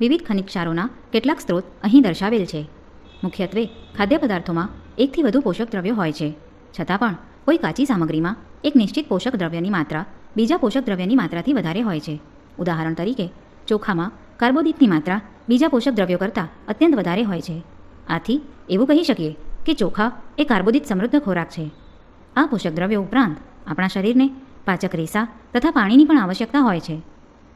વિવિધ ખનિજ ક્ષારોના કેટલાક સ્ત્રોત અહીં દર્શાવેલ છે. મુખ્યત્વે ખાદ્ય પદાર્થોમાં એકથી વધુ પોષક દ્રવ્યો હોય છે. છતાં પણ, કોઈ કાચી સામગ્રીમાં એક નિશ્ચિત પોષક દ્રવ્યની માત્રા બીજા પોષક દ્રવ્યની માત્રાથી વધારે હોય છે. ઉદાહરણ તરીકે, ચોખામાં કાર્બોદિતની માત્રા બીજા પોષક દ્રવ્યો કરતાં અત્યંત વધારે હોય છે. આથી, એવું કહી શકીએ કે ચોખા એ કાર્બોદિત સમૃદ્ધ ખોરાક છે. આ પોષક દ્રવ્યો ઉપરાંત, આપણા શરીરને પાચક રેસા તથા પાણીની પણ આવશ્યકતા હોય છે.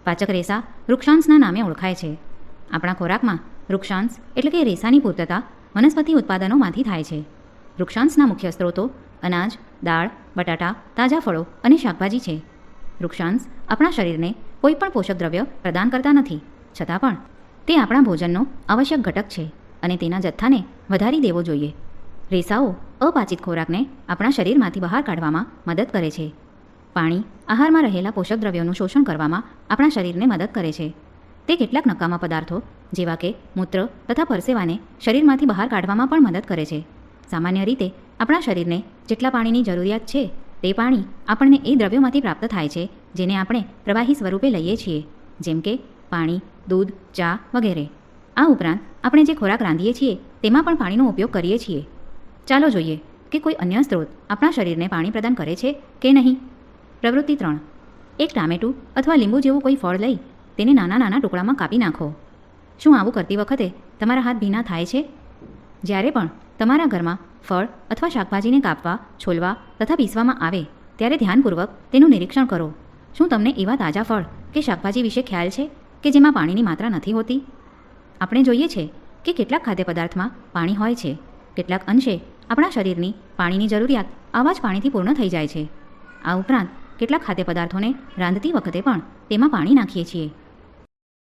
પાચક રેસા વૃક્ષાંશના નામે ઓળખાય છે. આપણા ખોરાકમાં વૃક્ષાંશ એટલે કે રેસાની પૂર્તતા વનસ્પતિ ઉત્પાદનોમાંથી થાય છે. વૃક્ષાંશના મુખ્ય સ્ત્રોતો અનાજ, દાળ, બટાટા, તાજા ફળો અને શાકભાજી છે. વૃક્ષાંશ આપણા શરીરને કોઈ પણ પોષક દ્રવ્ય પ્રદાન કરતા નથી. છતાં પણ તે આપણા ભોજનનો આવશ્યક ઘટક છે અને તેના જથ્થાને વધારી દેવો જોઈએ. રેસાઓ અપાચિત ખોરાકને આપણા શરીરમાંથી બહાર કાઢવામાં મદદ કરે છે. પાણી આહારમાં રહેલા પોષક દ્રવ્યોનું શોષણ કરવામાં આપણા શરીરને મદદ કરે છે. તે કેટલાક નકામા પદાર્થો, જેવા કે મૂત્ર તથા પરસેવાને શરીરમાંથી બહાર કાઢવામાં પણ મદદ કરે છે. સામાન્ય રીતે, આપણા શરીરને જેટલા પાણીની જરૂરિયાત છે, તે પાણી આપણને એ દ્રવ્યોમાંથી પ્રાપ્ત થાય છે, જેને આપણે પ્રવાહી સ્વરૂપે લઈએ છીએ, જેમ કે પાણી, દૂધ, ચા વગેરે. આ ઉપરાંત, આપણે જે ખોરાક રાંધીએ છીએ, તેમાં પણ પાણીનો ઉપયોગ કરીએ છીએ. ચાલો જોઈએ કે કોઈ અન્ય સ્ત્રોત આપણા શરીરને પાણી પ્રદાન કરે છે કે નહીં. પ્રવૃત્તિ ત્રણ. એક ટામેટું અથવા લીંબુ જેવું કોઈ ફળ લઈ તેને નાના નાના ટુકડામાં કાપી નાખો. શું આવું કરતી વખતે તમારા હાથ ભીના થાય છે? જ્યારે પણ તમારા ઘરમાં ફળ અથવા શાકભાજીને કાપવા, છોલવા તથા પીસવામાં આવે, ત્યારે ધ્યાનપૂર્વક તેનું નિરીક્ષણ કરો. શું તમને એવા તાજા ફળ કે શાકભાજી વિશે ખ્યાલ છે કે જેમાં પાણીની માત્રા નથી હોતી? આપણે જોઈએ છે કે કેટલાક ખાદ્ય પદાર્થમાં પાણી હોય છે. કેટલાક અંશે આપણા શરીરની પાણીની જરૂરિયાત આવા જ પાણીથી પૂર્ણ થઈ જાય છે. આ ઉપરાંત કેટલાક ખાદ્ય પદાર્થોને રાંધતી વખતે પણ તેમાં પાણી નાખીએ છીએ.